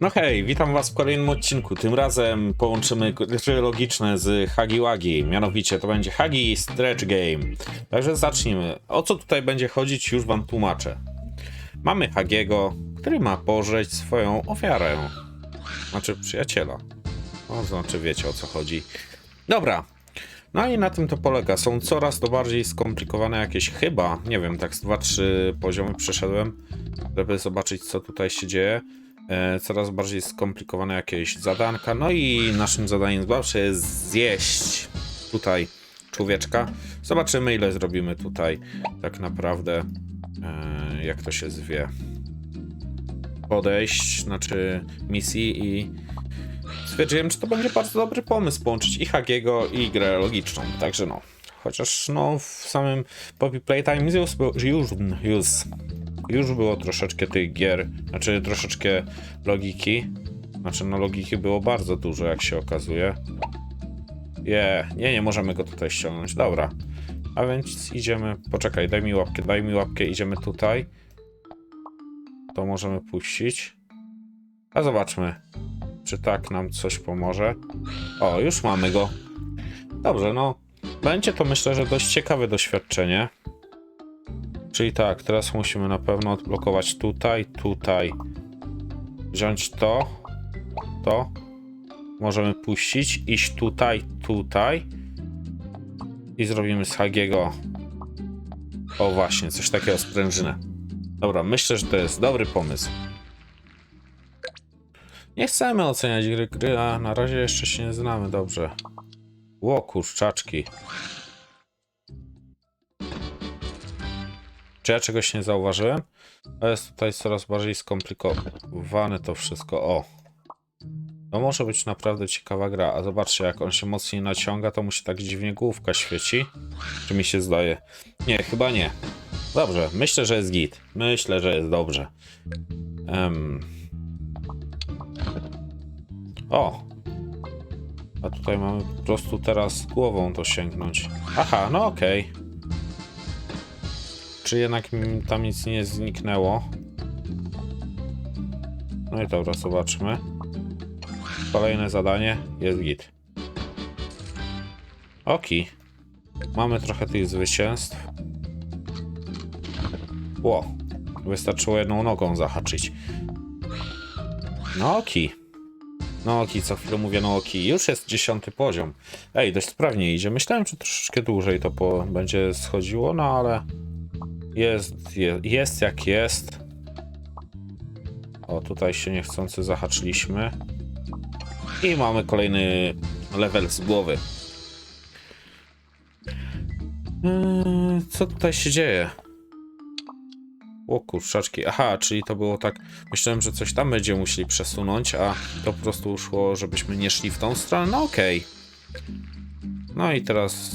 No hej, witam was w kolejnym odcinku. Tym razem połączymy gry logiczne z Hagi Wagi. Mianowicie to będzie Hagi Stretch Game. Także zacznijmy. O co tutaj będzie chodzić, już wam tłumaczę. Mamy Hagiego, który ma pożreć swoją ofiarę. Znaczy przyjaciela. No, znaczy wiecie o co chodzi. Dobra. No i na tym to polega. Są coraz to bardziej skomplikowane jakieś chyba, nie wiem, tak z 2-3 poziomy przeszedłem, żeby zobaczyć co tutaj się dzieje coraz bardziej skomplikowane jakieś zadanka. No i naszym zadaniem zawsze jest zjeść tutaj człowieczka. Zobaczymy, ile zrobimy tutaj tak naprawdę, e, jak to się zwie, podejść, znaczy misji i stwierdziłem, że to będzie bardzo dobry pomysł połączyć i Hagiego i grę logiczną. Także no, chociaż no w samym Poppy Playtime już, już, już już było troszeczkę tych gier, znaczy troszeczkę logiki. Znaczy, no logiki było bardzo dużo, jak się okazuje. Je, nie, nie możemy go tutaj ściągnąć. Dobra. A więc idziemy. Poczekaj, daj mi łapkę, daj mi łapkę, idziemy tutaj. To możemy puścić. A zobaczmy, czy tak nam coś pomoże. O, już mamy go. Dobrze, no. Będzie to myślę, że dość ciekawe doświadczenie. Czyli tak, teraz musimy na pewno odblokować tutaj, tutaj. Wziąć to, to. Możemy puścić, iść tutaj, tutaj. I zrobimy z Hagiego. O właśnie, coś takiego sprężynę. Dobra, myślę, że to jest dobry pomysł. Nie chcemy oceniać gry, gry, a na razie jeszcze się nie znamy dobrze. Ło, kurczaczki. Czy ja czegoś nie zauważyłem? To jest tutaj coraz bardziej skomplikowane to wszystko. O. To może być naprawdę ciekawa gra. A zobaczcie, jak on się mocniej naciąga, to mu się tak dziwnie główka świeci. Czy mi się zdaje? Nie, chyba nie. Dobrze, myślę, że jest git. Myślę, że jest dobrze. Em. O! A tutaj mamy po prostu teraz głową to sięgnąć. Aha, no okej. Czy jednak tam nic nie zniknęło? No i dobra, zobaczmy. Kolejne zadanie jest git. Oki. Mamy trochę tych zwycięstw. Ło. Wystarczyło jedną nogą zahaczyć. No oki. No oki, co chwilę mówię no oki. Już jest dziesiąty poziom. Ej, dość sprawnie idzie. Myślałem, że troszeczkę dłużej to po będzie schodziło, no ale... Jest, jest, jest jak jest. O, tutaj się niechcący zahaczyliśmy. I mamy kolejny level z głowy. Yy, co tutaj się dzieje? O kurczaczki. Aha, czyli to było tak. Myślałem, że coś tam będziemy musieli przesunąć, a to po prostu uszło, żebyśmy nie szli w tą stronę. No okej. No i teraz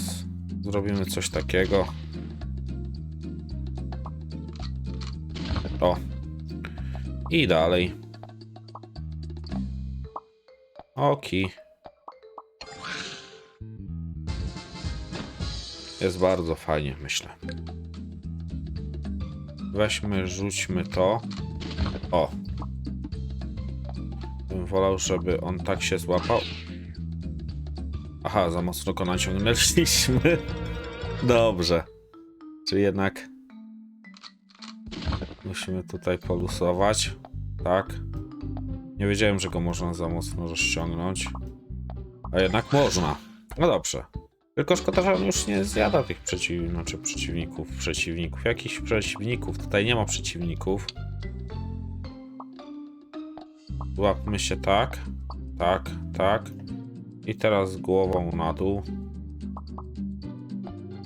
zrobimy coś takiego. O. I dalej. Oki. Jest bardzo fajnie, myślę. Weźmy, rzućmy to. O. Bym wolał, żeby on tak się złapał. Aha, za mocno go naciągnęliśmy. Dobrze. Czy jednak Musimy tutaj polusować. Tak. Nie wiedziałem, że go można za mocno rozciągnąć. A jednak można. No dobrze. Tylko szkoda, że on już nie zjada tych przeciw... znaczy przeciwników. Przeciwników. Jakichś przeciwników. Tutaj nie ma przeciwników. Łapmy się tak. Tak, tak. I teraz głową na dół.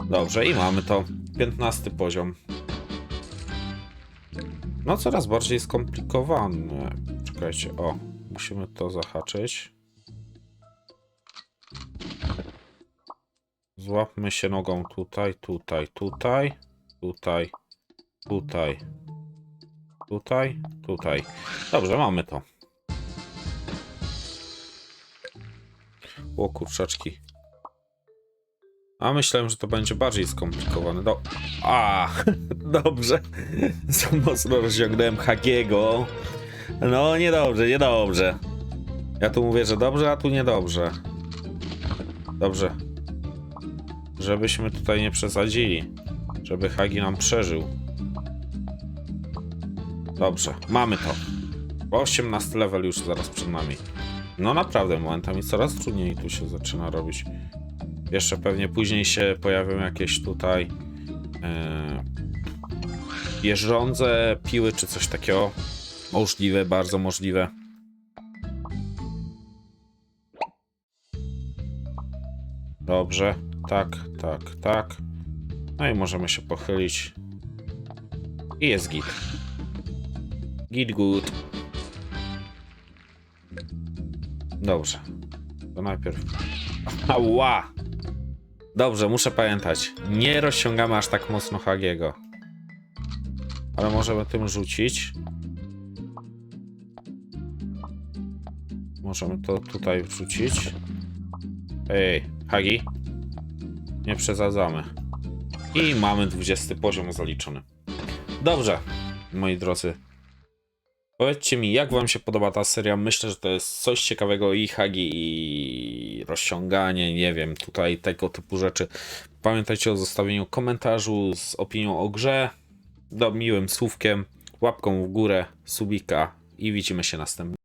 Dobrze, i mamy to. 15 poziom. No coraz bardziej skomplikowane. Czekajcie, o, musimy to zahaczyć. Złapmy się nogą tutaj, tutaj, tutaj, tutaj, tutaj, tutaj, tutaj. Dobrze, mamy to. O kurczaczki. A myślałem, że to będzie bardziej skomplikowane. Do... A, dobrze. Za mocno rozciągnąłem Hagiego. No, niedobrze, niedobrze. Ja tu mówię, że dobrze, a tu niedobrze. Dobrze. Żebyśmy tutaj nie przesadzili. Żeby Hagi nam przeżył. Dobrze, mamy to. 18 level już zaraz przed nami. No naprawdę, momentami coraz trudniej tu się zaczyna robić. Jeszcze pewnie później się pojawią jakieś tutaj e, jeżdżące piły czy coś takiego. Możliwe, bardzo możliwe. Dobrze, tak, tak, tak. No i możemy się pochylić. I jest git. Git good. Dobrze. To najpierw. Ała! Dobrze, muszę pamiętać. Nie rozciągamy aż tak mocno Hagiego. Ale możemy tym rzucić. Możemy to tutaj wrzucić. Ej, Hagi. Nie przesadzamy. I mamy 20 poziom zaliczony. Dobrze, moi drodzy. Powiedzcie mi, jak wam się podoba ta seria? Myślę, że to jest coś ciekawego i hagi, i rozciąganie, nie wiem, tutaj tego typu rzeczy. Pamiętajcie o zostawieniu komentarzu z opinią o grze, do miłym słówkiem, łapką w górę, subika i widzimy się następnym.